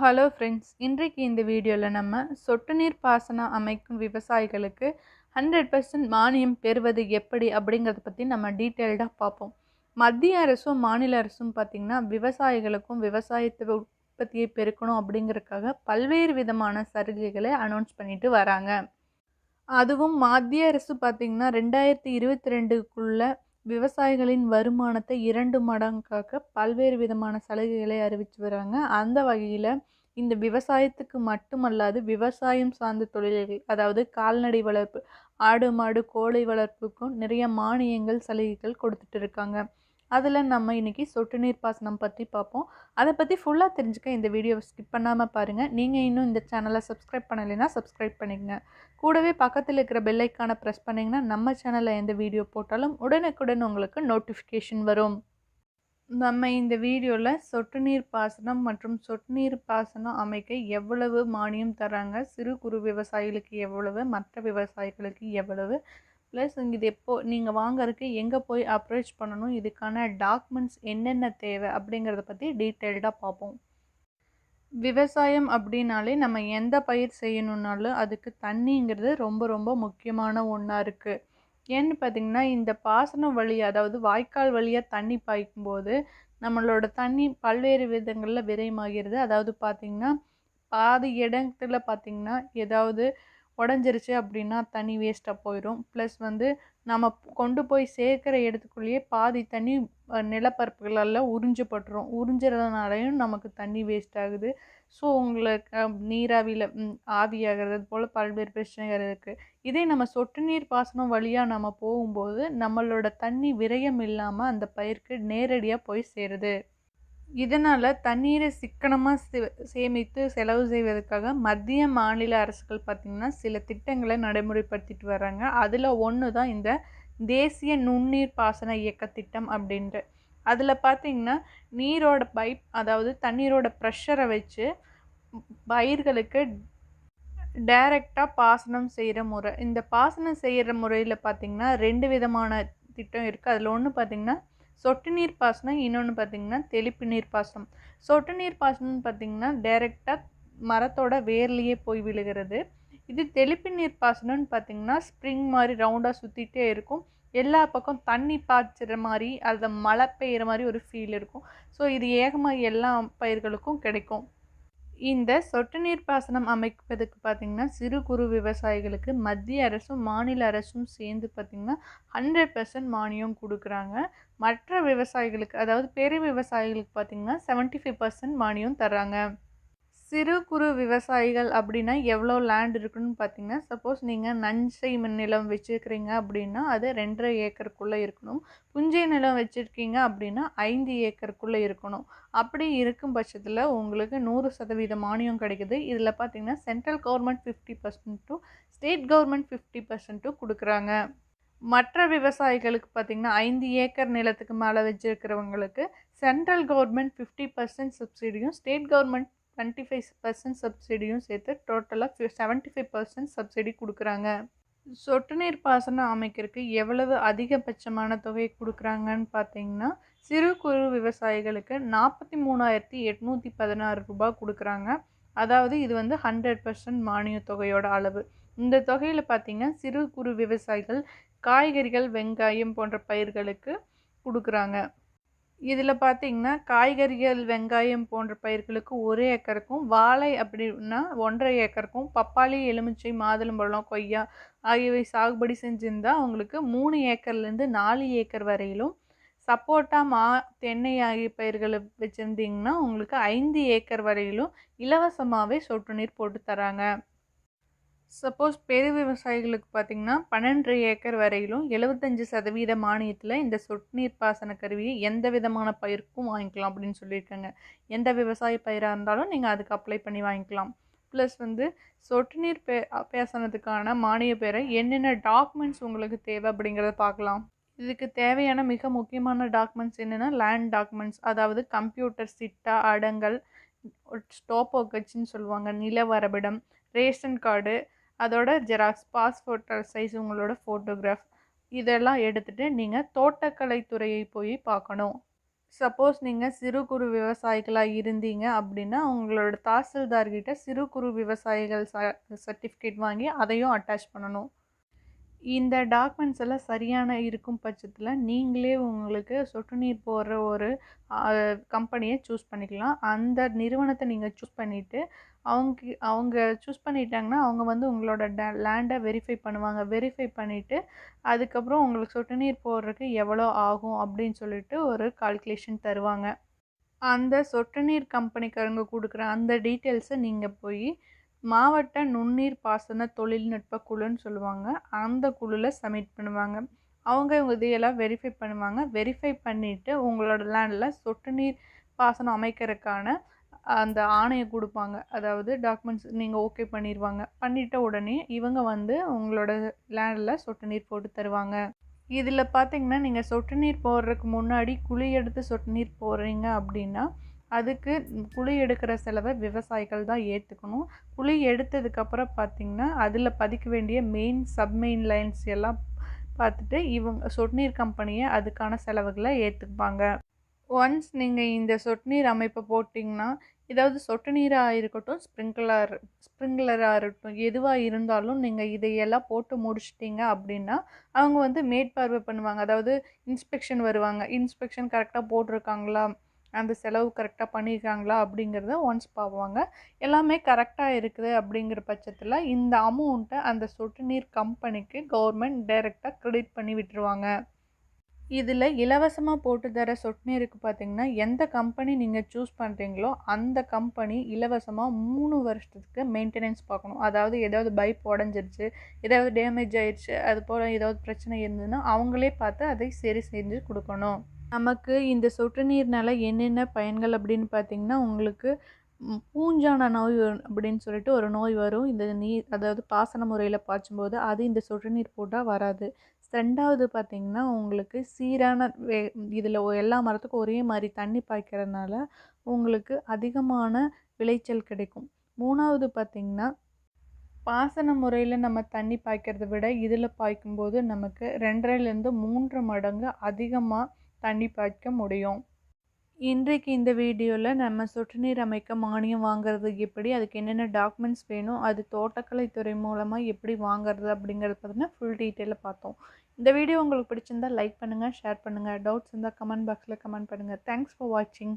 Hello friends இன்றைக்கு இந்த வீடியோவில் நம்ம சொட்டு நீர் பாசனம் அமைக்கும் விவசாயிகளுக்கு ஹண்ட்ரட் பர்சன்ட் மானியம் பெறுவது எப்படி அப்படிங்கிறத பற்றி நம்ம டீட்டெயில்டாக பார்ப்போம். மத்திய அரசும் மாநில அரசும் பார்த்திங்கன்னா விவசாயிகளுக்கும் விவசாயத்தை உற்பத்தியை பெருக்கணும் அப்படிங்கிறதுக்காக பல்வேறு விதமான சலுகைகளை அனௌன்ஸ் பண்ணிட்டு வராங்க. அதுவும் மத்திய அரசு பார்த்திங்கன்னா ரெண்டாயிரத்தி இருபத்தி ரெண்டுக்குள்ளே விவசாயிகளின் வருமானத்தை இரண்டு மடங்காக்க பல்வேறு விதமான சலுகைகளை அறிவித்து வராங்க. அந்த வகையில் இந்த விவசாயத்துக்கு மட்டுமல்லாது விவசாயம் சார்ந்த தொழில்கள் அதாவது கால்நடை வளர்ப்பு ஆடு மாடு கோழி வளர்ப்புக்கும் நிறைய மானியங்கள் சலுகைகள் கொடுத்துட்டு இருக்காங்க. அதில் நம்ம இன்றைக்கி சொட்டு நீர் பாசனம் பற்றி பார்ப்போம். அதை பற்றி ஃபுல்லாக தெரிஞ்சுக்க இந்த வீடியோவை ஸ்கிப் பண்ணாமல் பாருங்கள் நீங்கள் இன்னும் இந்த சேனலை சப்ஸ்கிரைப் பண்ணலைன்னா சப்ஸ்கிரைப் பண்ணிக்கங்க. கூடவே பக்கத்தில் இருக்கிற பெல்லைக்கானை ப்ரெஸ் பண்ணிங்கன்னா நம்ம சேனலில் எந்த வீடியோ போட்டாலும் உடனுக்குடன் உங்களுக்கு நோட்டிஃபிகேஷன் வரும். நம்ம இந்த வீடியோவில் சொட்டு நீர் பாசனம் மற்றும் சொட்டு நீர் பாசனம் அமைக்க எவ்வளவு மானியம் தராங்க? சிறு குறு விவசாயிகளுக்கு எவ்வளவு? மற்ற விவசாயிகளுக்கு எவ்வளவு? ப்ளஸ் இது எப்போ நீங்கள் வாங்கறதுக்கு எங்கே போய் அப்ரோச் பண்ணணும் இதுக்கான டாக்குமெண்ட்ஸ் என்னென்ன தேவை அப்படிங்கிறத பற்றி டீட்டெயில்டாக பார்ப்போம். விவசாயம் அப்படின்னாலே நம்ம எந்த பயிர் செய்யணுன்னாலும் அதுக்கு தண்ணிங்கிறது ரொம்ப ரொம்ப முக்கியமான ஒன்றா இருக்குது ஏன்னு பார்த்திங்கன்னா இந்த பாசனம் வழி அதாவது வாய்க்கால் வழியாக தண்ணி பாய்க்கும்போது நம்மளோட தண்ணி பல்வேறு விதங்களில் விரயமாகிறது அதாவது பார்த்திங்கன்னா பாதி இடத்துல பார்த்திங்கன்னா ஏதாவது உடஞ்சிருச்சு அப்படின்னா தண்ணி வேஸ்ட்டாக போயிடும் ப்ளஸ் வந்து நம்ம கொண்டு போய் சேர்க்குற இடத்துக்குள்ளேயே பாதி தண்ணி நிலப்பரப்புகளெல்லாம் உறிஞ்சப்பட்டுரும் உறிஞ்சுறதுனாலையும் நமக்கு தண்ணி வேஸ்ட் ஆகுது. ஸோ உங்களுக்கு நீராவியில் ஆவியாகிறது போல் பல்வேறு பிரச்சனைகள் இருக்குது இதே நம்ம சொட்டு நீர் பாசனம் வழியாக நம்ம போகும்போது நம்மளோட தண்ணி விரயம் இல்லாமல் அந்த பயிருக்கு நேரடியாக போய் சேருது. இதனால் தண்ணீரை சிக்கனமாக சேமித்து செலவு செய்வதற்காக மத்திய மாநில அரசுகள் பார்த்திங்கன்னா சில திட்டங்களை நடைமுறைப்படுத்திட்டு வராங்க அதில் ஒன்று தான் இந்த தேசிய நுண்ணீர் பாசன இயக்க திட்டம் அப்படின்ட்டு அதில் பார்த்திங்கன்னா நீரோட பைப் அதாவது தண்ணீரோட ப்ரெஷரை வச்சு பயிர்களுக்கு டைரெக்டாக பாசனம் செய்கிற முறை. இந்த பாசனம் செய்கிற முறையில் பார்த்திங்கன்னா ரெண்டு விதமான திட்டம் இருக்குது அதில் ஒன்று பார்த்திங்கன்னா சொட்டு நீர் பாசனம் இன்னொன்று பார்த்திங்கன்னா தெளிப்பு நீர் பாசனம். சொட்டு நீர் பாசனம்னு பார்த்திங்கன்னா டைரெக்டாக மரத்தோட வேர்லேயே போய் விழுகிறது. இது தெளிப்பு நீர் பாசனம்னு பார்த்திங்கன்னா ஸ்ப்ரிங் மாதிரி ரவுண்டாக சுற்றிட்டே இருக்கும். எல்லா பக்கம் தண்ணி பாய்ச்சுற மாதிரி அதை மழை பெய்கிற மாதிரி ஒரு ஃபீல் இருக்கும். ஸோ இது ஏகமாக எல்லா பயிர்களுக்கும் கிடைக்கும். இந்த சொட்டு நீர் பாசனம் அமைப்பதுக்கு பார்த்திங்கன்னா சிறு குறு விவசாயிகளுக்கு மத்திய அரசும் மாநில அரசும் சேர்ந்து பார்த்திங்கன்னா ஹண்ட்ரட் பர்சன்ட் மானியம் கொடுக்குறாங்க. மற்ற விவசாயிகளுக்கு அதாவது பெரிய விவசாயிகளுக்கு பார்த்திங்கன்னா செவன்ட்டி ஃபைவ் பர்சன்ட் மானியம் தராங்க சிறு குறு விவசாயிகள் அப்படின்னா எவ்வளோ லேண்ட் இருக்குன்னு பார்த்தீங்கன்னா சப்போஸ் நீங்கள் நஞ்சை நிலம் வச்சுருக்கிறீங்க அப்படின்னா அது ரெண்டரை ஏக்கருக்குள்ளே இருக்கணும். புஞ்சை நிலம் வச்சுருக்கீங்க அப்படின்னா ஐந்து ஏக்கருக்குள்ளே இருக்கணும். அப்படி இருக்கும் பட்சத்தில் உங்களுக்கு நூறு சதவீத மானியம் கிடைக்குது. இதில் பார்த்தீங்கன்னா சென்ட்ரல் கவர்மெண்ட் ஃபிஃப்டி பர்சன்ட்டும் ஸ்டேட் கவர்மெண்ட் ஃபிஃப்டி பர்சன்ட்டும் கொடுக்குறாங்க. மற்ற விவசாயிகளுக்கு பார்த்திங்கன்னா ஐந்து ஏக்கர் நிலத்துக்கு மேலே வச்சுருக்கிறவங்களுக்கு central government fifty percent சப்சிடியும் state government twenty five percent சப்சிடியும் சேர்த்து டோட்டலாக செவன்ட்டி ஃபைவ் பர்சன்ட் சப்சிடி கொடுக்குறாங்க. சொட்டு நீர் பாசனம் அமைக்கிறதுக்கு எவ்வளவு அதிகபட்சமான தொகையை கொடுக்குறாங்கன்னு பார்த்தீங்கன்னா சிறு குறு விவசாயிகளுக்கு நாற்பத்தி மூணாயிரத்தி எட்நூற்றி பதினாறு ரூபாய் கொடுக்குறாங்க. அதாவது இது வந்து ஹண்ட்ரட் பர்சன்ட் மானிய தொகையோட அளவு. இந்த தொகையில் பார்த்திங்கன்னா சிறு குறு விவசாயிகள் காய்கறிகள் வெங்காயம் போன்ற பயிர்களுக்கு கொடுக்குறாங்க. இதில் பார்த்திங்கன்னா காய்கறிகள் வெங்காயம் போன்ற பயிர்களுக்கு ஒரு ஏக்கருக்கும் வாழை அப்படின்னா ஒன்றரை ஏக்கருக்கும் பப்பாளி எலுமிச்சை மாதுளம்பழம் கொய்யா ஆகியவை சாகுபடி செஞ்சுருந்தால் அவங்களுக்கு மூணு ஏக்கர்லேருந்து நாலு ஏக்கர் வரையிலும் சப்போட்டா மா தென்னை ஆகிய பயிர்களை வச்சுருந்தீங்கன்னா உங்களுக்கு ஐந்து ஏக்கர் வரையிலும் இலவசமாகவே சொட்டு நீர் போட்டு தராங்க. சப்போஸ் பெரு விவசாயிகளுக்கு பார்த்திங்கன்னா பன்னெண்டு ஏக்கர் வரையிலும் எழுபத்தஞ்சி சதவீத மானியத்தில் இந்த சொட்டு நீர் பாசன கருவியை எந்த விதமான பயிருக்கும் வாங்கிக்கலாம் அப்படின்னு சொல்லியிருக்காங்க. எந்த விவசாய பயிராக இருந்தாலும் நீங்கள் அதுக்கு அப்ளை பண்ணி வாங்கிக்கலாம். ப்ளஸ் வந்து சொட்டு நீர் பே பேசனதுக்கான மானிய பேரை என்னென்ன டாக்குமெண்ட்ஸ் உங்களுக்கு தேவை அப்படிங்கிறத பார்க்கலாம். இதுக்கு தேவையான மிக முக்கியமான டாக்குமெண்ட்ஸ் என்னென்னா லேண்ட் டாக்குமெண்ட்ஸ் அதாவது கம்ப்யூட்டர் சிட்டா அடங்கல் ஸ்டோப்போ கட்சின்னு சொல்லுவாங்க நில வரைபடம் ரேஷன் கார்டு அதோட ஜெராக்ஸ் பாஸ்போர்ட் சைஸ் உங்களோட ஃபோட்டோகிராஃப் இதெல்லாம் எடுத்துகிட்டு நீங்கள் தோட்டக்கலைத்துறையை போய் பார்க்கணும். சப்போஸ் நீங்கள் சிறு குறு விவசாயிகளாக இருந்தீங்க அப்படின்னா உங்களோட தாசில்தார்கிட்ட சிறு குறு விவசாயிகள் ச சர்டிஃபிகேட் வாங்கி அதையும் அட்டாச் பண்ணணும். இந்த டாக்குமெண்ட்ஸ் எல்லாம் சரியான இருக்கும் பட்சத்தில் நீங்களே உங்களுக்கு சொட்டு நீர் போடுற ஒரு கம்பெனியை சூஸ் பண்ணிக்கலாம். அந்த நிறுவனத்தை நீங்கள் சூஸ் பண்ணிவிட்டு அவங்க அவங்க சூஸ் பண்ணிட்டாங்கன்னா அவங்க வந்து உங்களோட ட லேண்டை வெரிஃபை பண்ணுவாங்க. வெரிஃபை பண்ணிவிட்டு அதுக்கப்புறம் உங்களுக்கு சொட்டு நீர் போடுறதுக்கு எவ்வளோ ஆகும் அப்படின்னு சொல்லிட்டு ஒரு கால்குலேஷன் தருவாங்க. அந்த சொட்டு நீர் கம்பெனிக்காரங்க கொடுக்குற அந்த டீட்டெயில்ஸை நீங்கள் போய் மாவட்ட நுண்ணீர் பாசன தொழில்நுட்ப குழுன்னு சொல்லுவாங்க. அந்த குழுவில் சப்மிட் பண்ணுவாங்க. அவங்க இவங்க இதையெல்லாம் வெரிஃபை பண்ணுவாங்க. வெரிஃபை பண்ணிவிட்டு உங்களோட லேண்டில் சொட்டு நீர் பாசனம் அமைக்கிறதுக்கான அந்த ஆணையை கொடுப்பாங்க. அதாவது டாக்குமெண்ட்ஸ் நீங்கள் ஓகே பண்ணிடுவாங்க பண்ணிட்ட உடனே இவங்க வந்து உங்களோட லேண்டில் சொட்டு நீர் போட்டு தருவாங்க. இதில் பார்த்தீங்கன்னா நீங்கள் சொட்டு நீர் போடுறதுக்கு முன்னாடி குழி எடுத்து சொட்டு நீர் போடுறீங்க அப்படின்னா அதுக்கு குழி எடுக்கிற செலவை விவசாயிகள் தான் ஏற்றுக்கணும் குழி எடுத்ததுக்கப்புறம் பார்த்திங்கன்னா அதில் பதிக்க வேண்டிய மெயின் சப்மெயின் லைன்ஸ் எல்லாம் பார்த்துட்டு இவங்க சொட்டு நீர் கம்பெனியை அதுக்கான செலவுகளை ஏற்றுப்பாங்க ஒன்ஸ் நீங்கள் இந்த சொட்டு நீர் அமைப்பை போட்டிங்கன்னா ஏதாவது சொட்டு நீராக இருக்கட்டும் ஸ்ப்ரிங்க்லர் ஸ்ப்ரிங்க்லராக இருக்கட்டும் எதுவாக இருந்தாலும் நீங்கள் இதையெல்லாம் போட்டு முடிச்சிட்டிங்க அப்படின்னா அவங்க வந்து மேற்பார்வை பண்ணுவாங்க. அதாவது இன்ஸ்பெக்ஷன் வருவாங்க. இன்ஸ்பெக்ஷன் கரெக்டாக போட்டிருக்காங்களா? அந்த செலவு கரெக்டாக பண்ணியிருக்காங்களா? அப்படிங்கிறத ஒன்ஸ் பார்ப்பாங்க. எல்லாமே கரெக்டாக இருக்குது அப்படிங்கிற பட்சத்தில் இந்த அமௌண்ட்டை அந்த சொட்டு நீர் கம்பெனிக்கு கவர்மெண்ட் டைரெக்டாக க்ரெடிட் பண்ணி விட்டுருவாங்க. இதில் இலவசமாக போட்டு தர சொட்டு நீருக்கு பார்த்தீங்கன்னா எந்த கம்பெனி நீங்கள் சூஸ் பண்ணுறீங்களோ அந்த கம்பெனி இலவசமாக மூணு வருஷத்துக்கு மெயின்டெனன்ஸ் பார்க்கணும். அதாவது ஏதாவது பைப் உடஞ்சிருச்சு ஏதாவது டேமேஜ் ஆயிடுச்சு அது போல் ஏதாவது பிரச்சனை இருந்ததுன்னா அவங்களே பார்த்து அதை சரி செஞ்சு கொடுக்கணும். நமக்கு இந்த சொட்டு நீர்னால என்னென்ன பயன்கள் அப்படின்னு பார்த்தீங்கன்னா உங்களுக்கு பூஞ்சான நோய் வரும் அப்படின்னு சொல்லிட்டு ஒரு நோய் வரும். இந்த நீர் அதாவது பாசன முறையில் பாய்ச்சும்போது அது இந்த சொட்டு நீர் போட்டால் வராது. ரெண்டாவது பார்த்திங்கன்னா உங்களுக்கு சீரான வே இதில் எல்லா மரத்துக்கும் ஒரே மாதிரி தண்ணி பாய்க்கிறதுனால உங்களுக்கு அதிகமான விளைச்சல் கிடைக்கும். மூணாவது பார்த்திங்கன்னா பாசன முறையில் நம்ம தண்ணி பாய்க்கிறத விட இதில் பாய்க்கும்போது நமக்கு ரெண்டரைலேருந்து மூன்று மடங்கு அதிகமாக தண்ணி பாய்க்க முடியும். இன்றைக்கு இந்த வீடியோவில் நம்ம சொட்டு நீர் அமைக்க மானியம் வாங்குறது எப்படி அதுக்கு என்னென்ன டாக்குமெண்ட்ஸ் வேணும் அது தோட்டக்கலைத்துறை மூலமாக எப்படி வாங்குறது அப்படிங்கிறது பார்த்தீங்கன்னா ஃபுல் டீட்டெயிலில் பார்த்தோம். இந்த வீடியோ உங்களுக்கு பிடிச்சிருந்தா லைக் பண்ணுங்கள் ஷேர் பண்ணுங்கள் டவுட்ஸ் இருந்தால் கமெண்ட் பாக்ஸில் கமெண்ட் பண்ணுங்கள் தேங்க்ஸ் ஃபார் வாட்சிங்